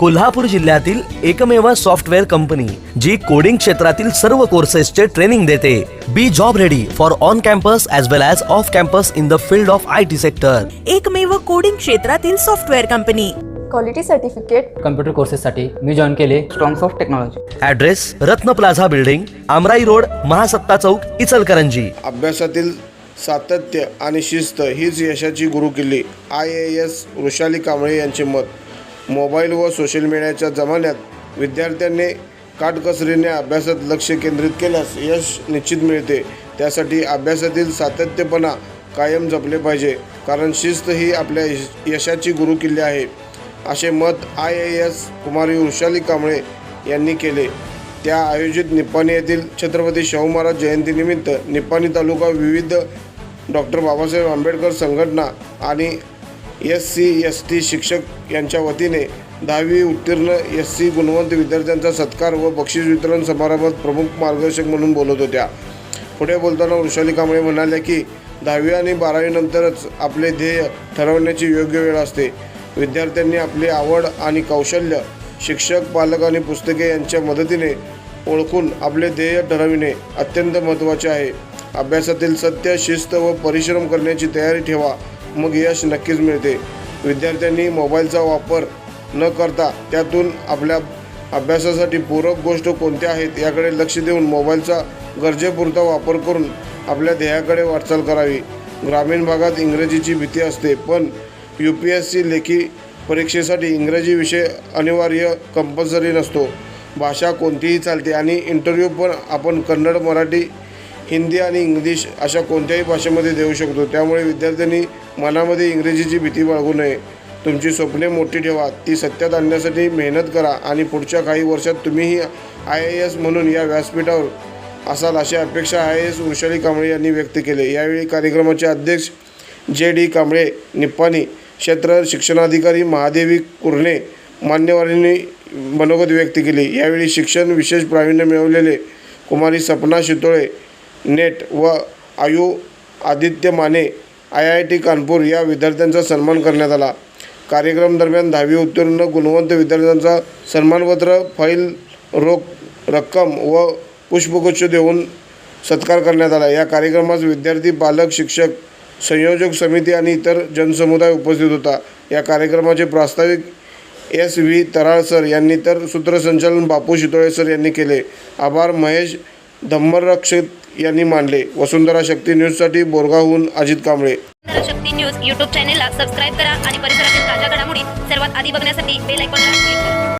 कोल्हापूर जिल्ह्यातील एकमेव software company जी coding क्षेत्रातील सर्व कोर्सेसचे ट्रेनिंग देते. Be job ready for on campus as well as off campus in the field of I T sector एकमेव coding क्षेत्रातील software company. Quality certificate computer कोर्सेससाठी मी join केले. Strongs of technology address Ratna plaza building Amrai road Mahasatta Chowk Ichalkaranji. अभ्यासातील सातत्य आणि शिस्त हीच यशाची गुरुकिल्ली. I A S Vrushali Kamble यांचे मत. मोबाईल व सोशल मीडियाच्या जमान्यात विद्यार्थ्यांनी काटकसरीने अभ्यासात लक्ष केंद्रित केल्यास यश निश्चित मिळते. त्यासाठी अभ्यासातील सातत्यपणा कायम जपले पाहिजे कारण शिस्त ही आपल्या यश- यशाची गुरुकिल्ली आहे. असे मत I A S Kumari Vrushali Kamble यांनी केले. त्या आयोजित निप्पाणी येथील छत्रपती शाहू महाराज जयंतीनिमित्त निप्पाणी तालुका विविध डॉक्टर बाबासाहेब आंबेडकर संघटना आणि एस सी एस टी शिक्षक यांच्या वतीने दहावी उत्तीर्ण एस सी गुणवंत विद्यार्थ्यांचा सत्कार व बक्षीस वितरण समारंभात प्रमुख मार्गदर्शक म्हणून बोलत होत्या. पुढे बोलताना वृषाली कांबळे म्हणाल्या की दहावी आणि बारावीनंतरच आपले ध्येय ठरवण्याची योग्य वेळ असते. विद्यार्थ्यांनी आपली आवड आणि कौशल्य शिक्षक पालक आणि पुस्तके यांच्या मदतीने ओळखून आपले ध्येय ठरविणे अत्यंत महत्त्वाचे आहे. अभ्यासातील सत्य शिस्त व परिश्रम करण्याची तयारी ठेवा. मग यश नक्कीच मिळते. विद्यार्थ्यांनी मोबाईलचा वापर न करता त्यातून आपल्या अभ्यासासाठी पूरक गोष्ट कोणत्या आहेत याकडे लक्ष देऊन मोबाईलचा गरजेपुरता वापर करून आपल्या ध्येयाकडे वाटचाल करावी. ग्रामीण भागात इंग्रजीची भीती असते पण यू पी एस सी लेखी परीक्षेसाठी इंग्रजी विषय अनिवार्य कंपल्सरी नसतो. भाषा कोणतीही चालते आणि इंटरव्ह्यू पण आपण कन्नड मराठी हिंदी आणि इंग्लिश अशा कोणत्याही भाषेमध्ये देऊ शकतो. त्यामुळे विद्यार्थ्यांनी मनामध्ये इंग्रजीची भीती बाळगू नये. तुमची स्वप्ने मोठी ठेवा. ती सत्यात आणण्यासाठी मेहनत करा आणि पुढच्या काही वर्षात तुम्हीही आय ए एस म्हणून या व्यासपीठावर असाल अशी अपेक्षा I A S Vrushali Kamble यांनी व्यक्त केले. यावेळी कार्यक्रमाचे अध्यक्ष जे डी कांबळे निप्पाणी क्षेत्र शिक्षणाधिकारी महादेवी कुर्णे मान्यवरांनी मनोगत व्यक्त केली. यावेळी शिक्षण विशेष प्रावीण्य मिळवलेले कुमारी सपना शितोळे नेट व Ayu Aditya Mane I I T Kanpur या विद्यार्थ्यांचा सन्मान करण्यात आला. कार्यक्रम दरम्यान दहावी उत्तीर्ण गुणवंत विद्यार्थ्यांचा सन्मानपत्र फाईल रोख रक्कम व पुष्पगुच्छ देऊन सत्कार करण्यात आला. या कार्यक्रमास विद्यार्थी पालक शिक्षक संयोजक समिती आणि इतर जनसमुदाय उपस्थित होता. या कार्यक्रमाचे प्रास्ताविक एस व्ही तराळ सर यांनी तर सूत्रसंचालन बापू शितोळे सर यांनी केले. आभार महेश धम्मरक्षित यांनी मांडले. वसुंधरा शक्ती न्यूजसाठी बोरगावहून अजित कांबळे. शक्ती न्यूज युट्यूब चॅनेलला सबस्क्राईब करा आणि परिसरातील ताज्या घडामोडी सर्वात आधी बघण्यासाठी बेल आयकॉनला क्लिक करा.